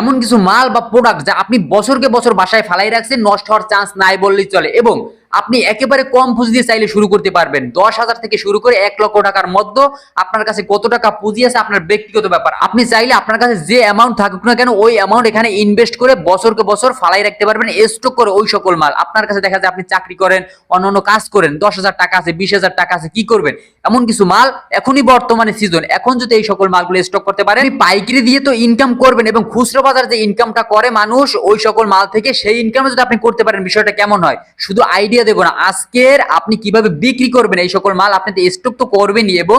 এমন কিছু মাল বা প্রোডাক্ট যা আপনি বছরকে বছর বাসায় ফালাই রাখছেন, নষ্ট হওয়ার চান্স নাই বললেই চলে। এবং আপনি একেবারে কম পুঁজি দিয়ে চাইলে শুরু করতে পারবেন। দশ হাজার থেকে শুরু করে এক লক্ষ টাকার মধ্যে আপনার কাছে কত টাকা পুঁজি আছে আপনার ব্যক্তিগত ব্যাপার। আপনি চাইলে আপনার কাছে যে অ্যামাউন্ট থাকুক না কেন, ওই অ্যামাউন্ট এখানে ইনভেস্ট করে বছরকে বছর ফালাই রাখতে পারবেন স্টক করে ওই সকল মাল। আপনার কাছে দেখা যায় আপনি চাকরি করেন অন্যান্য কাজ করেন, দশ হাজার টাকা আছে, বিশ হাজার টাকা আছে, কি করবেন? এমন কিছু মাল এখনই বর্তমানে সিজন এখন যদি এই সকল মালগুলো স্টক করতে পারেন পাইকারি দিয়ে তো ইনকাম করবেন এবং খুচরো বাজার যে ইনকামটা করে মানুষ, ওই সকল মাল থেকে সেই ইনকামে যদি আপনি করতে পারেন, বিষয়টা কেমন হয়? শুধু আইডিয়া দেবো না আজকের আপনি কীভাবে বিক্রি করবেন এই সকল মাল আপনি স্টক তো করবেনই এবং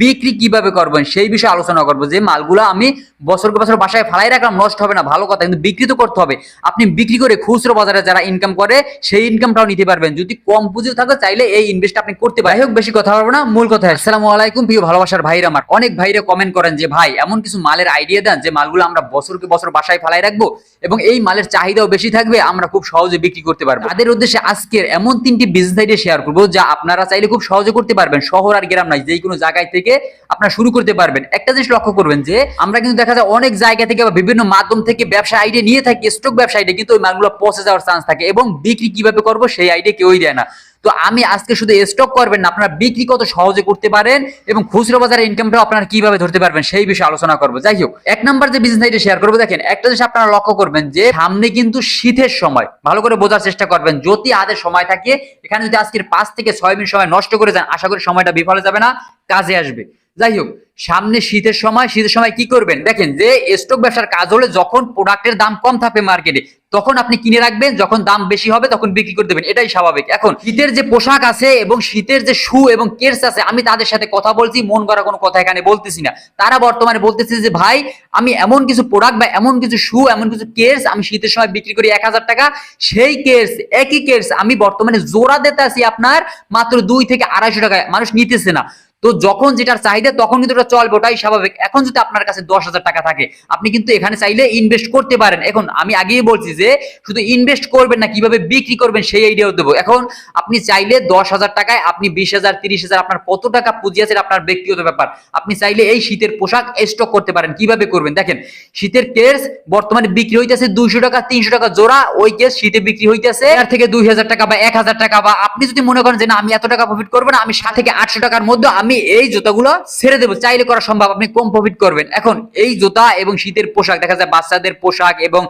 বিক্রি কীভাবে করবেন সেই বিষয়ে আলোচনা করব। যে মালগুলো আমি বছরকে বছর বাসায় ফালাই রাখলাম, নষ্ট হবে না, ভালো কথা, কিন্তু বিক্রি তো করতে হবে। আপনি বিক্রি করে খুচরো বাজারে যারা ইনকাম করে, সেই ইনকামটাও নিতে পারবেন। যদি কম পুঁজি থাকে, চাইলে এই ইনভেস্ট আপনি করতে পারেন। হোক বেশি কথা বলব না, মূল কথা আসসালামু আলাইকুম, প্রিয় ভালোবাসার ভাইরা আমার। অনেক ভাইরা কমেন্ট করেন যে, ভাই, এমন কিছু মালের আইডিয়া দেন যে মালগুলো আমরা বছরকে বছর বাসায় ফালাই রাখব এবং এই মালের চাহিদাও বেশি থাকবে, আমরা খুব সহজে বিক্রি করতে পারব। তাদের উদ্দেশ্যে আজকের এমন তিনটি বিজনেস আইডিয়া শেয়ার করব যা আপনারা চাইলে খুব সহজে করতে পারবেন। শহর আর গ্রাম নাই যে কোনো জায়গায় থেকে আপনারা শুরু করতে পারবেন। একটা জিনিস লক্ষ্য করবেন যে, আমরা কিন্তু দেখা যায় অনেক জায়গা থেকে বা বিভিন্ন মাধ্যম থেকে ব্যবসা আইডিয়া নিয়ে থাকি স্টক ব্যবসা আইডিয়া কিন্তু ওই মালগুলো পচে যাওয়ার চান্স থাকে এবং বিক্রি কীভাবে করব সেই আইডিয়া কেউই দেয় না। তো আমি আজকে শুধু স্টক করবেন না, আপনারা বিক্রি কত সহজে করতে পারেন এবং খুচরো বাজারে ইনকামটা আপনারা কীভাবে ধরতে পারবেন সেই বিষয়ে আলোচনা করব। যাই হোক, এক নম্বর যে বিজনেস আইডিয়া শেয়ার করব, দেখেন, একটা জিনিস আপনারা লক্ষ্য করবেন যে সামনে কিন্তু শীতের সময়, ভালো করে বোঝার চেষ্টা করবেন, যদি আদের সময় থাকে, এখানে যদি আজকের পাঁচ থেকে ছয় মিনিট সময় নষ্ট করে যান আশা করি সময়টা বিফলে যাবে না, কাজে আসবে। যাই হোক সামনে শীতের সময় শীতের সময় কি করবেন? দেখেন যে স্টক ব্যবসার কাজ হলে যখন প্রোডাক্টের দাম কম থাকবে মার্কেটে তখন আপনি কিনে রাখবেন, যখন দাম বেশি হবে তখন বিক্রি করে দেবেন, এটাই স্বাভাবিক। এখন শীতের যে পোশাক আছে এবং শীতের যে শু এবং কেস আছে, আমি তাদের সাথে কথা বলছি, মন করা কোনো কথা এখানে বলতেছি না। তারা বর্তমানে বলতেছে যে, ভাই, আমি এমন কিছু প্রোডাক্ট বা এমন কিছু শু, এমন কিছু কেস আমি শীতের সময় বিক্রি করি এক হাজার টাকা, সেই কেস একই কেস আমি বর্তমানে জোড়া দিতে আছি আপনার মাত্র দুই থেকে আড়াইশো টাকায়। মানুষ নিতেছে না। তো যখন যেটার চাহিদা, তখন কিন্তু ওটা চলবে, ওটাই স্বাভাবিক। এখন যদি আপনার কাছে দশ হাজার টাকা থাকে, আপনি কিন্তু এখানে চাইলে ইনভেস্ট করতে পারেন। এখন আমি আগেই বলছি যে, শুধু ইনভেস্ট করবেন না, কীভাবে বিক্রি করবেন সেই আইডিয়াও দেবো। এখন আপনি চাইলে দশ হাজার টাকায় আপনি বিশ হাজার, তিরিশ হাজার, আপনার কত টাকা পুঁজি আছে আপনার ব্যক্তিগত ব্যাপার। আপনি চাইলে এই শীতের পোশাক স্টক করতে পারেন, কীভাবে করবেন? দেখেন, শীতের কেস বর্তমানে বিক্রি হইতেছে দুইশো টাকা, তিনশো টাকা জোড়া, ওই কেস শীতে বিক্রি হইতেছে আর থেকে দুই হাজার টাকা বা এক হাজার টাকা বা আপনি যদি মনে করেন যে, না, আমি এত টাকা প্রফিট করব না, আমি সাত থেকে আটশো টাকার মধ্যে আমি এই জুতাগুলো ছেড়ে দেবো চাইলে করা সম্ভব, আপনি কম প্রফিট করবেন। এখন এই জুতা এবং শীতের পোশাক, দেখা যায় বাচ্চাদের পোশাক এবং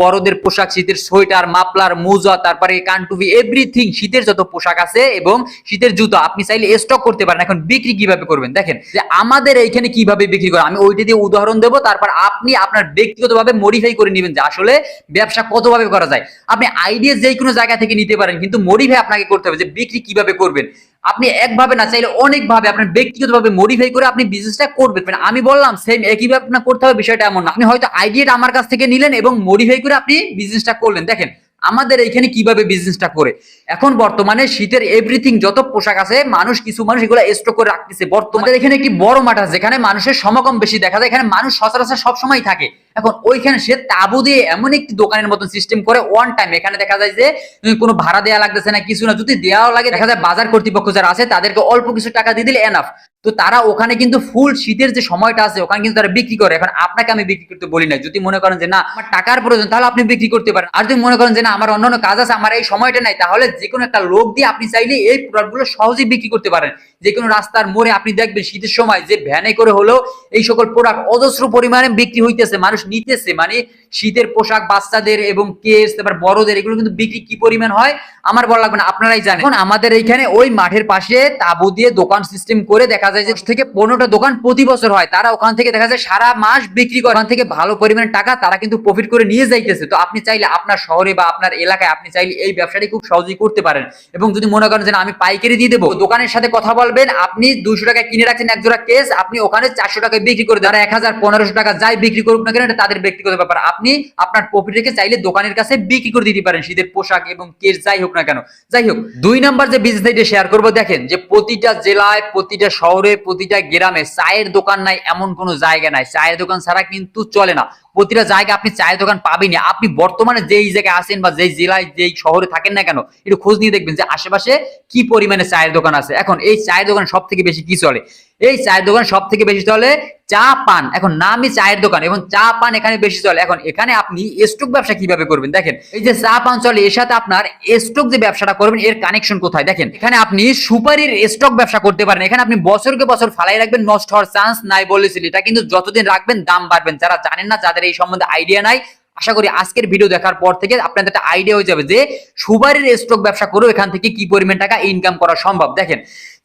বড়দের পোশাক, শীতের সোয়েটার মাপলার মোজা, তারপরে কানটুপি এভরিথিং শীতের যত পোশাক আছে এবং শীতের জুতা, আপনি চাইলে স্টক করতে পারেন। এখন বিক্রি কীভাবে করবেন? দেখেন যে আমাদের এইখানে কীভাবে বিক্রি করে, আমি ওইটা দিয়ে উদাহরণ দেবো, তারপর আপনি আপনার ব্যক্তিগতভাবে মডিফাই করে নেবেন যে আসলে ব্যবসা কতভাবে করা যায়। আপনি আইডিয়া যে কোনো জায়গা থেকে নিতে পারেন, কিন্তু মডিফাই আপনাকে করতে হবে যে বিক্রি কীভাবে করবেন। আপনি একভাবে না চাইলে অনেকভাবে আপনার ব্যক্তিগতভাবে মডিফাই করে আপনি বিজনেসটা করবেন। মানে আমি বললাম সেম একইভাবে আপনার করতে হবে, বিষয়টা এমন না। আপনি হয়তো আইডিয়াটা আমার কাছ থেকে নিলেন এবং মডিফাই করে আপনি বিজনেসটা করলেন। দেখেন, আমাদের এইখানে কীভাবে বিজনেসটা করে? এখন বর্তমানে শীতের এভরিথিং যত পোশাক আছে, মানুষ, কিছু মানুষ এগুলো স্টক করে রাখতেছে। বর্তমানে এখানে একটি বড় মাঠ আছে, যেখানে মানুষের সমাগম বেশি দেখা যায়। এখানে মানুষ সচরাচর সবসময় থাকে। এখন ওইখানে সে তাবু দিয়ে এমন একটি দোকানের মতন সিস্টেম করে ওয়ান টাইম এখানে দেখা যায় যে কোনো ভাড়া দেওয়া লাগতেছে না, কিছু না, যদি দেওয়াও লাগে, দেখা যায় বাজার কর্তৃপক্ষ যারা আছে, তাদেরকে অল্প কিছু টাকা দিয়ে দিলে এনাফ তো তারা ওখানে কিন্তু ফুল শীতের যে সময়টা আছে, ওখানে কিন্তু তারা বিক্রি করে। এখন আপনাকে আমি বিক্রি করতে বলি না যদি মনে করেন যে, না, আমার টাকার প্রয়োজন, তাহলে আপনি বিক্রি করতে পারেন। আর যদি মনে করেন যে, না, আমার অন্যান্য কাজ আছে, আমার এই সময়টা নাই, তাহলে যে কোনো একটা লোক দিয়ে আপনি চাইলে এই প্রোডাক্টগুলো সহজেই বিক্রি করতে পারেন। যে কোনো রাস্তার মোড়ে আপনি দেখবেন শীতের সময় যে ভ্যানে করে হলেও এই সকল প্রোডাক্ট অজস্র পরিমাণে বিক্রি হইতেছে। মানুষ নিতেছে মানে শীতের পোশাক বাচ্চাদের এবং কেস তারপর বড়দের, এগুলো কিন্তু বিক্রি কি পরিমাণ হয়? আমার বলা লাগবে না, আপনারাই জানেন। এখন আমাদের এইখানে ওই মাঠের পাশে তাবু দিয়ে দোকান সিস্টেম করে দেখা যায় যে থেকে পনেরোটা দোকান প্রতি বছর হয়। তারা ওখান থেকে দেখা যায় সারা মাস বিক্রি করে। ওখান থেকে ভালো পরিমাণে টাকা তারা কিন্তু প্রফিট করে নিয়ে যাইতেছে। তো আপনি চাইলে আপনার শহরে বা আপনার এলাকায় আপনি চাইলে এই ব্যবসাটি খুব সহজেই করতে পারেন। এবং যদি মনে করেন যে আমি পাইকারি দিয়ে দেবো দোকানের সাথে কথা বলবেন। আপনি দুইশো টাকায় কিনে রাখছেন এক জোড়া কেস আপনি ওখানে চারশো টাকায় বিক্রি করে যারা এক হাজার, পনেরোশো টাকা যাই বিক্রি করুক না কেন এটা তাদের ব্যক্তিগত ব্যাপার। আপনি আপনার প্রফিট রেখে চাইলে দোকানের কাছে বিক্রি করে দিতে পারেন, শীতের পোশাক এবং কেস যাই হোক না কেন। যাই হোক, দুই নাম্বার যে বিজনেস আইডিয়া শেয়ার করব, দেখেন যে প্রতিটা জেলায়, প্রতিটা শহরে, প্রতিটা গ্রামে চায়ের দোকান নাই, এমন কোনো জায়গা নাই। চায়ের দোকান ছাড়া কিন্তু চলে না। প্রতিটা জায়গায় আপনি চায়ের দোকান পাবেনই। আপনি বর্তমানে যেই জায়গায় আসেন বা যেই জেলায়, যেই শহরে থাকেন না কেন, একটু খোঁজ নিয়ে দেখবেন যে আশেপাশে কি পরিমাণে চায়ের দোকান আছে। এখন এই চায়ের দোকান সব থেকে বেশি কি চলে? এই চায়ের দোকান সব থেকে বেশি চলে চা পান। এখন নামই চায়ের দোকান এবং চা পান এখানে বেশি চলে। এখন এখানে আপনি স্টক ব্যবসা কীভাবে করবেন? দেখেন, এই যে চা পান চলে, এর সাথে আপনার স্টক যে ব্যবসাটা করবেন, এর কানেকশন কোথায়? দেখেন, এখানে আপনি সুপারির স্টক ব্যবসা করতে পারেন। এখানে আপনি বছরকে বছর ফালাই রাখবেন, নষ্ট হওয়ার চান্স নাই বলেছিল এটা কিন্তু যতদিন রাখবেন, দাম বাড়বেন। যারা জানেন না, যাদের এই সম্বন্ধে আইডিয়া নাই, আশা করি আজকের ভিডিও দেখার পর থেকে আপনাদের একটা আইডিয়া হয়ে যাবে যে সুপারির স্টক ব্যবসা করেও এখান থেকে কি পরিমাণ টাকা ইনকাম করা সম্ভব। দেখেন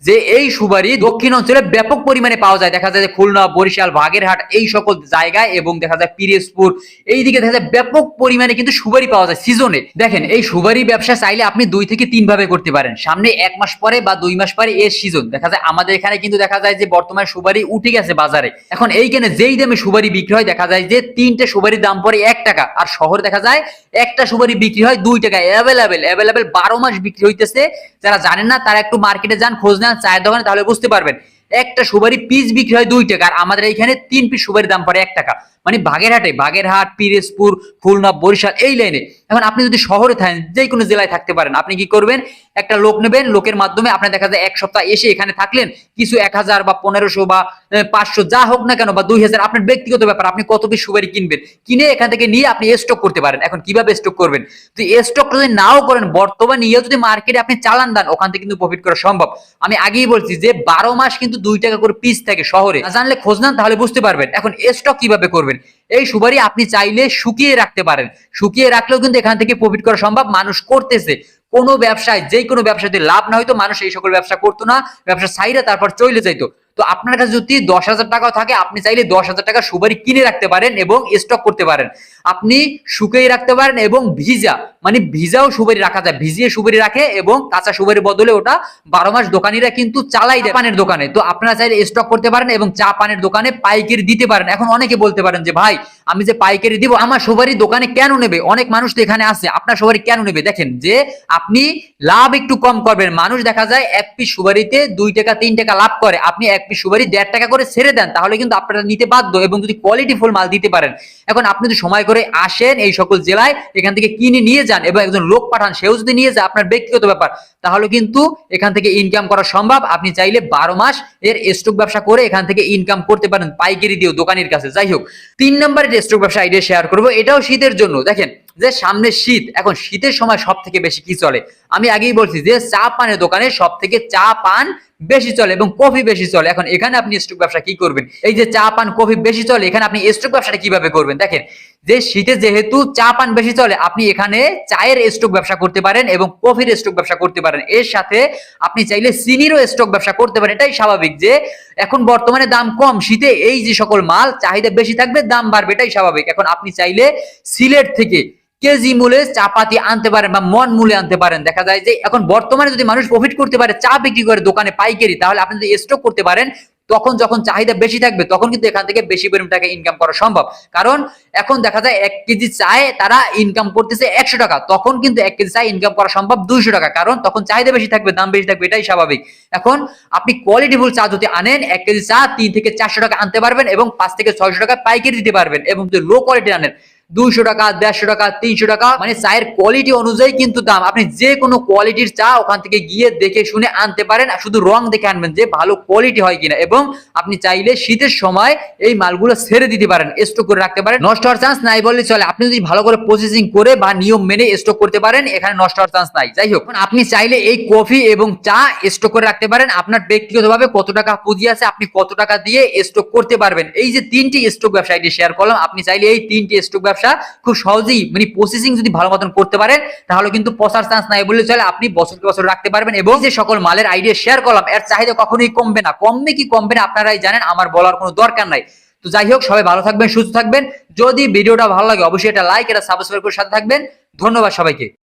যে এই সুবারি দক্ষিণ অঞ্চলে ব্যাপক পরিমাণে পাওয়া যায়। দেখা যায় যে খুলনা, বরিশাল, বাগেরহাট এই সকল জায়গায় এবং দেখা যায় পিরিজপুর এই দিকে দেখা যায় ব্যাপক পরিমাণে কিন্তু সুপারি পাওয়া যায় সিজনে। দেখেন, এই সুবারি ব্যবসা চাইলে আপনি দুই থেকে তিন ভাবে করতে পারেন। সামনে এক মাস পরে বা দুই মাস পরে এর সিজন। দেখা যায় আমাদের এখানে কিন্তু দেখা যায় যে বর্তমানে সুবারি উঠে গেছে বাজারে। এখন এইখানে যেই দামে সুপারি বিক্রি হয়, দেখা যায় যে তিনটে সুপারির দাম পড়ে এক টাকা। আর শহরে দেখা যায় একটা সুপারি বিক্রি হয় দুই টাকা। অ্যাভেলেবেল অ্যাভেলেবেল বারো মাস বিক্রি হইতেছে যারা জানেন না তারা একটু মার্কেটে যান খোঁজ নেন চায়ের দোকানে তাহলে বুঝতে পারবেন। একটা সুপারি পিস বিক্রি হয় দুই টাকা, আর আমাদের এইখানে তিন পিস সুপারির দাম পড়ে এক টাকা। মানে বাগেরহাটে, বাগেরহাট, পিরেজপুর, খুলনা, বরিশাল, এই লাইনে এখন আপনি যদি শহরে থাকেন যে কোনো জেলায় থাকতে পারেন, আপনি কি করবেন? একটা লোক নেবেন, লোকের মাধ্যমে আপনি দেখা যায় এক সপ্তাহ এসে এখানে থাকলেন, কিছু এক হাজার বা পনেরোশো বা পাঁচশো, যা হোক না কেন, বা দুই হাজার, আপনার ব্যক্তিগত ব্যাপার, আপনি কত পিস সুপারি কিনবেন, কিনে এখান থেকে নিয়ে আপনি স্টক করতে পারেন। এখন কীভাবে স্টক করবেন? তো স্টক যদি নাও করেন, বর্তমানে নিয়েও যদি মার্কেটে আপনি চালান দেন, ওখান থেকে কিন্তু প্রফিট করা সম্ভব। আমি আগেই বলছি যে, বারো মাস কিন্তু দুই টাকা করে পিস থাকে শহরে। না জানলে খোঁজ নেন, তাহলে বুঝতে পারবেন। এখন স্টক কীভাবে করবেন? এই সুপারি আপনি চাইলে শুকিয়ে রাখতে পারেন। শুকিয়ে রাখলেও কিন্তু এখান থেকে প্রফিট করা সম্ভব। মানুষ করতেছে। কোনো ব্যবসায় যে কোনো ব্যবসাতে লাভ না হয়তো মানুষ এই সকল ব্যবসা করতো না। ব্যবসা সাইরা তারপর চলে যাইতো। তো আপনার কাছে যদি দশ হাজার টাকা থাকে, আপনি চাইলে দশ হাজার টাকা সুপারি কিনে রাখতে পারেন এবং স্টক করতে পারেন। আপনি শুকিয়ে রাখতে পারেন এবং ভিজা মানে ভিজাও সুপারি রাখা যায়। ভিজিয়ে সুপারি রাখে এবং কাঁচা সুপারি বদলে ওটা বারো মাস দোকানিরা কিন্তু চালাই দেয় পানের দোকানে। তো আপনারা চাইলে স্টক করতে পারেন এবং চা পানের দোকানে পাইকারি দিতে পারেন। এখন অনেকে বলতে পারেন যে, ভাই আমি যে পাইকারি দিব, আমার সুপারি দোকানে কেন নেবে? অনেক মানুষ তো এখানে আছে। আপনার সুপারি কেন নেবে? দেখেন যে আপনি লাভ একটু কম করবেন। মানুষ দেখা যায় এক পিস সুপারিতে দুই টাকা, তিন টাকা লাভ করে। আপনি এক পিস সুপারি দেড় টাকা করে ছেড়ে দেন, তাহলে কিন্তু আপনারা নিতে বাধ্য এবং যদি কোয়ালিটি ফুল মাল দিতে পারেন। এখন আপনি যদি সময় করে আসেন এই সকল জেলায়, এখান থেকে কিনে নিয়ে যান এবং একজন লোক পাঠান, সেও যদি নিয়ে যায়, আপনার ব্যক্তিগত ব্যাপার, তাহলে কিন্তু এখান থেকে ইনকাম করা সম্ভব। আপনি চাইলে বারো মাস এর স্টক ব্যবসা করে এখান থেকে ইনকাম করতে পারেন পাইকারি দিয়েও দোকানের কাছে। যাই হোক, তিন নম্বরের স্টক ব্যবসা আইডিয়া শেয়ার করব। এটাও শীতের জন্য। দেখেন যে সামনে শীত, এখন শীতের সময় সব থেকে বেশি কি চলে? আমি আগেই বলছি যে চা পানের দোকানে সব থেকে চা পান বেশি চলে এবং কফি বেশি চলে। এখন এখানে আপনি স্টক ব্যবসা কি করবেন? এই যে চা পান, কফি বেশি চলে, এখানে আপনি স্টক ব্যবসাটা কীভাবে করবেন? দেখেন, যে শীতে যেহেতু চা পান বেশি চলে, আপনি এখানে চায়ের স্টক ব্যবসা করতে পারেন এবং কফির স্টক ব্যবসা করতে পারেন। এর সাথে আপনি চাইলে চিনিরও স্টক ব্যবসা করতে পারেন। এটাই স্বাভাবিক যে এখন বর্তমানে দাম কম, শীতে এই যে সকল মাল, চাহিদা বেশি থাকবে, দাম বাড়বে, এটাই স্বাভাবিক। এখন আপনি চাইলে সিলেট থেকে কেজি মূলে চাপাতি আনতে পারেন বা মন মূলে আনতে পারেন। দেখা যায় যে এখন বর্তমানে যদি মানুষ প্রফিট করতে পারে, চা বিক্রি করে দোকানে পাইকারি, তাহলে আপনি যদি স্টক করতে পারেন, তখন যখন চাহিদা বেশি থাকবে, তখন কিন্তু এখান থেকে বেশি পরিমাণ টাকা ইনকাম করা সম্ভব। কারণ এখন দেখা যায় এক কেজি চায় তারা ইনকাম করতেছে একশো টাকা, তখন কিন্তু এক কেজি চায় ইনকাম করা সম্ভব দুইশো টাকা। কারণ তখন চাহিদা বেশি থাকবে, দাম বেশি থাকবে, এটাই স্বাভাবিক। এখন আপনি কোয়ালিটিফুল চা যদি আনেন, এক কেজি চা তিন থেকে চারশো টাকা আনতে পারবেন এবং পাঁচ থেকে ছয়শো টাকা পাইকারি দিতে পারবেন এবং যদি লো কোয়ালিটি আনেন দুইশো টাকা, দেড়শো টাকা, তিনশো টাকা মানে চায়ের কোয়ালিটি অনুযায়ী কিন্তু দাম। আপনি যে কোনো কোয়ালিটির চা ওখান থেকে গিয়ে দেখে শুনে আনতে পারেন শুধু রং দেখে আনবেন যে ভালো কোয়ালিটি হয় কিনা। এবং আপনি চাইলে শীতের সময় এই মালগুলো ছেড়ে দিতে পারেন স্টক করে রাখতে পারেন। নষ্ট হওয়ার চান্স নাই বললে চলে। আপনি যদি ভালো করে প্রসেসিং করে বা নিয়ম মেনে স্টক করতে পারেন, এখানে নষ্ট হওয়ার চান্স নাই। যাই হোক, আপনি চাইলে এই কফি এবং চা স্টক করে রাখতে পারেন। আপনার ব্যক্তিগতভাবে কত টাকা পুঁজি আছে, আপনি কত টাকা দিয়ে স্টক করতে পারবেন। এই যে তিনটি স্টক ব্যবসা শেয়ার করলাম, আপনি চাইলে এই তিনটি স্টক ব্যবসা খুব সহজেই মানে প্রসেসিং যদি ভালো মতন করতে পারেন তাহলে কিন্তু পসার চান্স নাই বললে চলে, আপনি বছরকে বছর রাখতে পারবেন এবং যে সকল মালের আইডিয়া শেয়ার করলাম, এর চাহিদা কখনোই কমবে না। কমবে কি কমবে না, আপনারাই জানেন, আমার বলার কোনো দরকার নাই। তো যাই হোক, সবাই ভালো থাকবেন, সুস্থ থাকবেন। যদি ভিডিওটা ভালো লাগে, অবশ্যই এটা লাইক এটা সাবস্ক্রাইব করে সাথে থাকবেন। ধন্যবাদ সবাইকে।